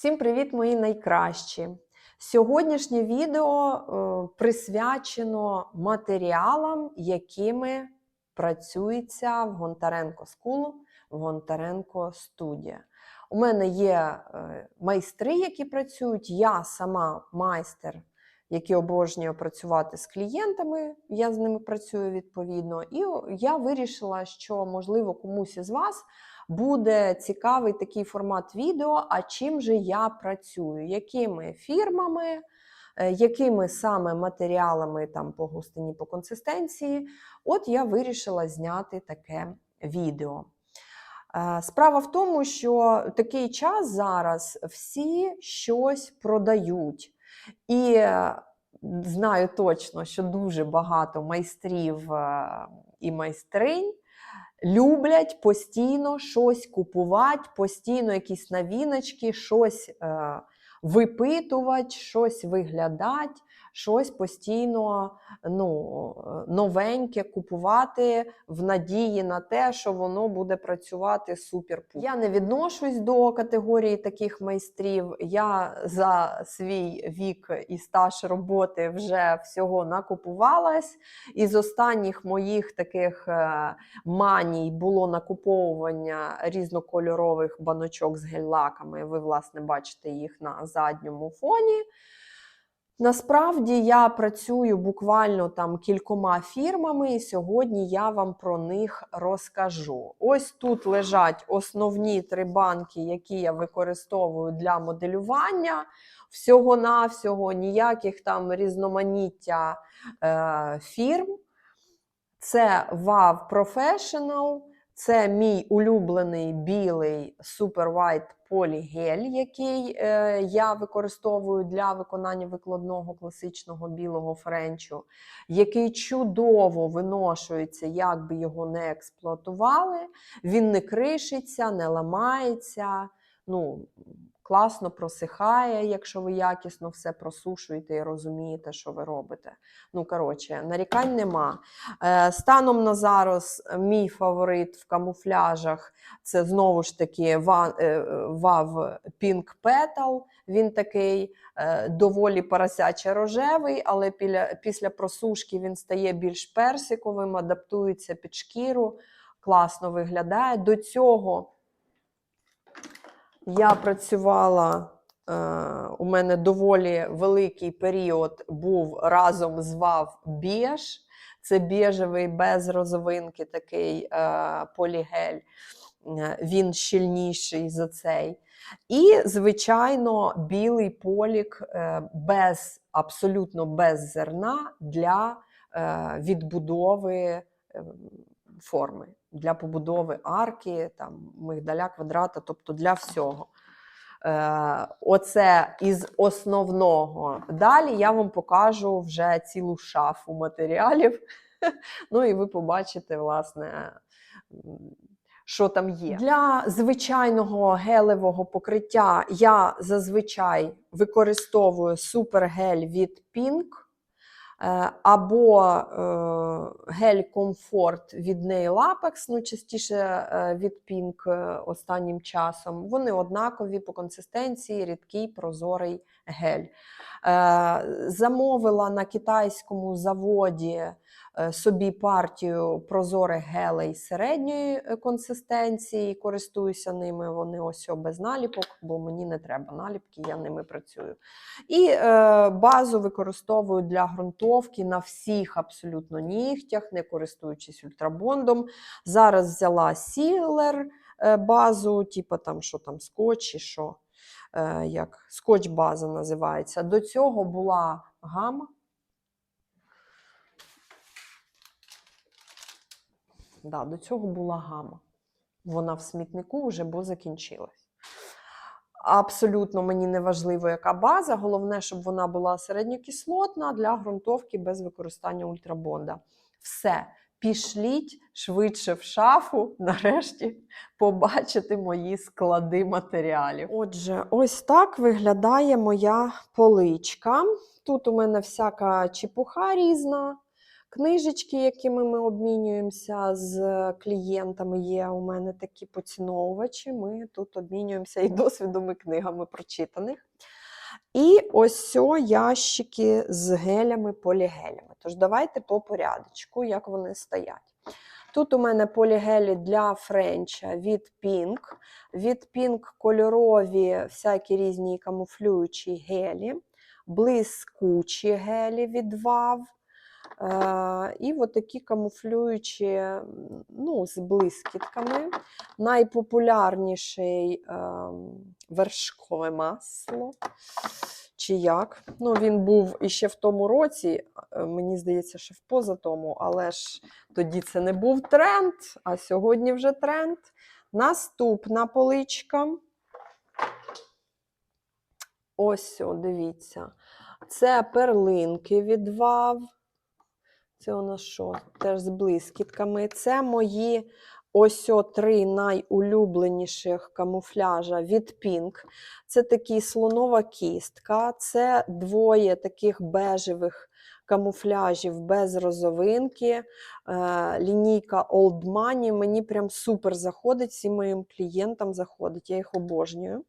Всім привіт, мої найкращі! Сьогоднішнє відео е, присвячено матеріалам, якими працюється в Гонтаренко Скул, в Гонтаренко студія. У мене є е, майстри, які працюють. Я сама майстер, який обожнює працювати з клієнтами. Я з ними працюю відповідно. І я вирішила, що можливо комусь із вас буде цікавий такий формат відео, а чим же я працюю, якими фірмами, е, якими саме матеріалами там по густині, по консистенції. От я вирішила зняти таке відео. Е, Справа в тому, що такий час зараз всі щось продають. І е, знаю точно, що дуже багато майстрів і майстринь люблять постійно щось купувати, постійно якісь новіночки, щось е, випитувати, щось виглядати, щось постійно ну, новеньке купувати в надії на те, що воно буде працювати супер. Я не відношусь до категорії таких майстрів. Я за свій вік і стаж роботи вже всього накупувалась. Із останніх моїх таких е, маній було накуповування різнокольорових баночок з гель-лаками. Ви, власне, бачите їх на задньому фоні. Насправді я працюю буквально там кількома фірмами, і сьогодні я вам про них розкажу. Ось тут лежать основні три банки, які я використовую для моделювання. Всього-навсього ніяких там різноманіття е, фірм. Це WAV Professional, це мій улюблений білий Super White полігель, який е, я використовую для виконання викладного класичного білого френчу, який чудово виношується, як би його не експлуатували. Він не кришиться, не ламається. Ну, Класно просихає, якщо ви якісно все просушуєте і розумієте, що ви робите. Ну, коротше, нарікань нема. Е, станом на зараз мій фаворит в камуфляжах це знову ж таки WAV Pink Petal. Він такий е, доволі поросяче рожевий, але після просушки він стає більш персиковим, адаптується під шкіру, класно виглядає. До цього я працювала. е, У мене доволі великий період був разом з ВАВ Біж. Це біжевий без розовинки такий е, полігель. Е, Він щільніший за цей. І, звичайно, білий полік е, без, абсолютно без зерна для відбудови е, форми, для побудови арки, там, мигдаля, квадрата, тобто для всього. Е, Оце із основного. Далі я вам покажу вже цілу шафу матеріалів. Ну і ви побачите, власне, що там є. Для звичайного гелевого покриття я зазвичай використовую супергель від Pink. Е, Або е, гель комфорт від Nail Apex, ну частіше е, від е, останнім часом. Вони однакові по консистенції, рідкий прозорий гель. Замовила на китайському заводі собі партію прозорих гелей середньої е, консистенції. Користуюся ними. Вони ось без наліпок, бо мені не треба наліпки, я ними працюю. І е, базу використовую для ґрунтовки на всіх абсолютно нігтях, не користуючись ультрабондом. Зараз взяла сілер е, базу, типу там, що там, скотч чи що, е, як скотч-база називається. До цього була гама. Да, до цього була гама. Вона в смітнику вже бо закінчилась. Абсолютно мені не важливо, яка база. Головне, щоб вона була середньокислотна для ґрунтовки без використання ультрабонда. Все, пішліть швидше в шафу, нарешті побачити мої склади матеріалів. Отже, ось так виглядає моя поличка. Тут у мене всяка чепуха різна. Книжечки, якими ми обмінюємося з клієнтами, є у мене такі поціновувачі. Ми тут обмінюємося і досвідом, і книгами прочитаних. І ось ящики з гелями, полігелями. Тож давайте по порядочку, як вони стоять. Тут у мене полігелі для френча від Pink. Від Pink кольорові всякі різні камуфлюючі гелі, блискучі гелі від WAV. Е, і от такі камуфлюючі ну, з блискітками. Найпопулярніший е, вершкове масло. Чи як? Ну, він був іще в тому році, е, мені здається, ще в позатому, але ж тоді це не був тренд, а сьогодні вже тренд. Наступна поличка. Ось, дивіться. Це перлинки від ВАВ. Це у нас що? Теж з блискітками. Це мої ось три найулюбленіших камуфляжа від Pink. Це такий слонова кістка, це двоє таких бежевих камуфляжів без розовинки. Е, лінійка Old Money. Мені прям супер заходить, всім моїм клієнтам заходить, я їх обожнюю.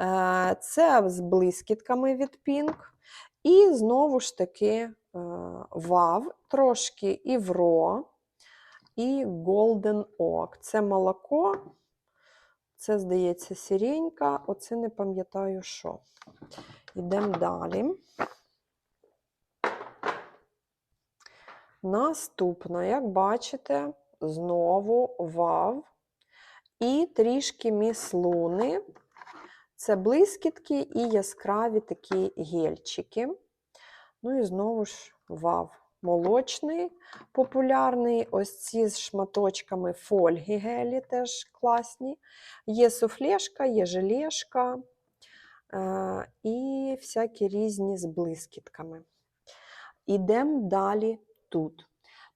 Е, це з блискітками від Pink. І знову ж таки е, вав, трошки івро і Golden Oak. Це молоко, це, здається, сіренька, оце не пам'ятаю що. Йдемо далі. Наступна, як бачите, знову вав і трішки міслуни. Це блискітки і яскраві такі гельчики. Ну і знову ж вав. Молочний, популярний. Ось ці з шматочками фольги гелі теж класні. Є суфлешка, є желешка е, і всякі різні з блискітками. Ідемо далі тут.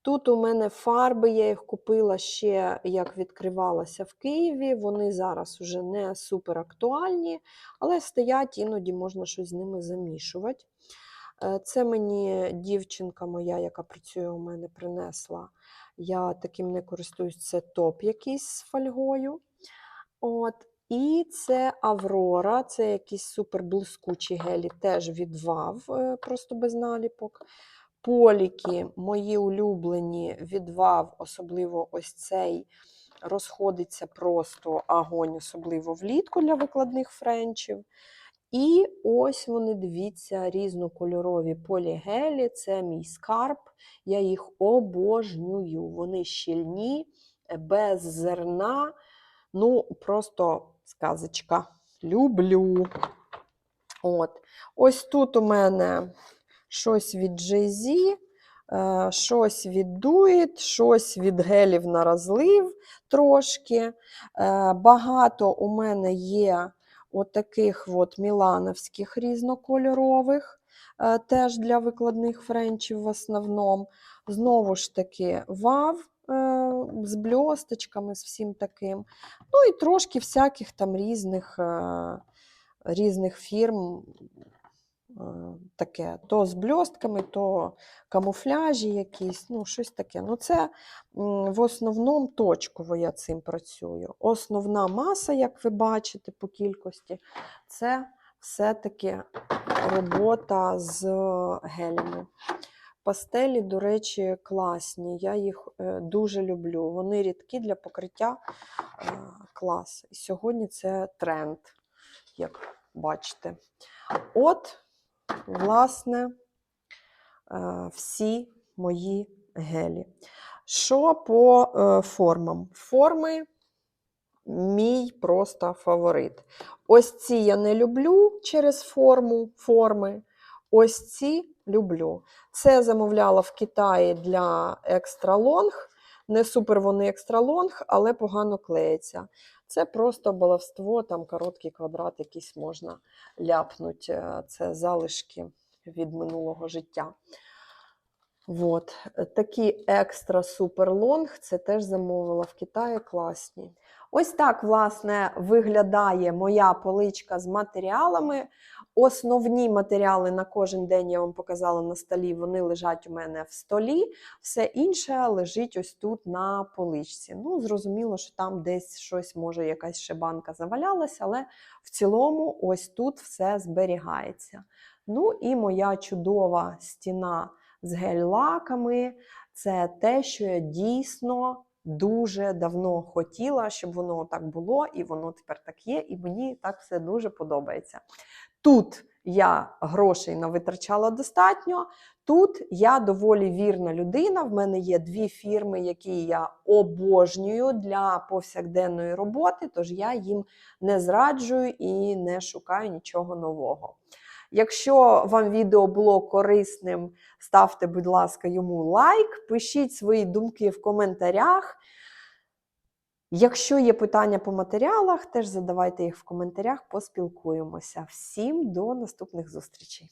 Тут у мене фарби, я їх купила ще як відкривалася в Києві. Вони зараз вже не супер актуальні, але стоять, іноді можна щось з ними замішувати. Е, Це мені дівчинка моя, яка працює у мене, принесла. Я таким не користуюсь, це топ якийсь з фольгою. От. І це Аврора, це якісь супер блискучі гелі, теж від ВАВ, е, просто без наліпок. Поліки мої улюблені від ВАВ, особливо ось цей розходиться просто агонь, особливо влітку для викладних френчів. І ось вони, дивіться, різнокольорові полігелі. Це мій скарб. Я їх обожнюю. Вони щільні, без зерна. Ну, просто сказочка. Люблю. От. Ось тут у мене щось від Jay-Z, е, щось від Duet, щось від гелів на розлив трошки. Е, Багато у мене є отаких от мілановських різнокольорових, е, теж для викладних френчів в основному. Знову ж таки, вав з бльосточками, з всім таким. Ну і трошки всяких там різних, різних фірм. Е, Таке, то з бльостками, то камуфляжі якісь, ну, щось таке. Ну, це в основному точково я цим працюю. Основна маса, як ви бачите по кількості, це все-таки робота з гелями. Пастелі, до речі, класні. Я їх е, дуже люблю. Вони рідкі для покриття е, клас. І сьогодні це тренд, як бачите. От, власне, е, всі мої гелі. Що по е, формам? Форми мій просто фаворит. Ось ці я не люблю через форму форми. Ось ці люблю. Це замовляла в Китаї для екстра лонг. Не супер вони екстра лонг, але погано клеїться. Це просто баловство, там короткий квадрат якийсь можна ляпнути. Це залишки від минулого життя. От. е, Такі екстра супер лонг, це теж замовила в Китаї класні. Ось так, власне, виглядає моя поличка з матеріалами. Основні матеріали на кожен день я вам показала на столі, вони лежать у мене в столі. Все інше лежить ось тут на поличці. Ну, зрозуміло, що там десь щось, може, якась ще банка завалялася, але в цілому ось тут все зберігається. Ну і моя чудова стіна з гель-лаками це те, що я дійсно дуже давно хотіла, щоб воно так було, і воно тепер так є, і мені так все дуже подобається. Тут я грошей навитрачала достатньо. Тут я доволі вірна людина. В мене є дві фірми, які я обожнюю для повсякденної роботи, тож я їм не зраджую і не шукаю нічого нового. Якщо вам відео було корисним, ставте, будь ласка, йому лайк, пишіть свої думки в коментарях. Якщо є питання по матеріалах, теж задавайте їх в коментарях, поспілкуємося. Всім до наступних зустрічей!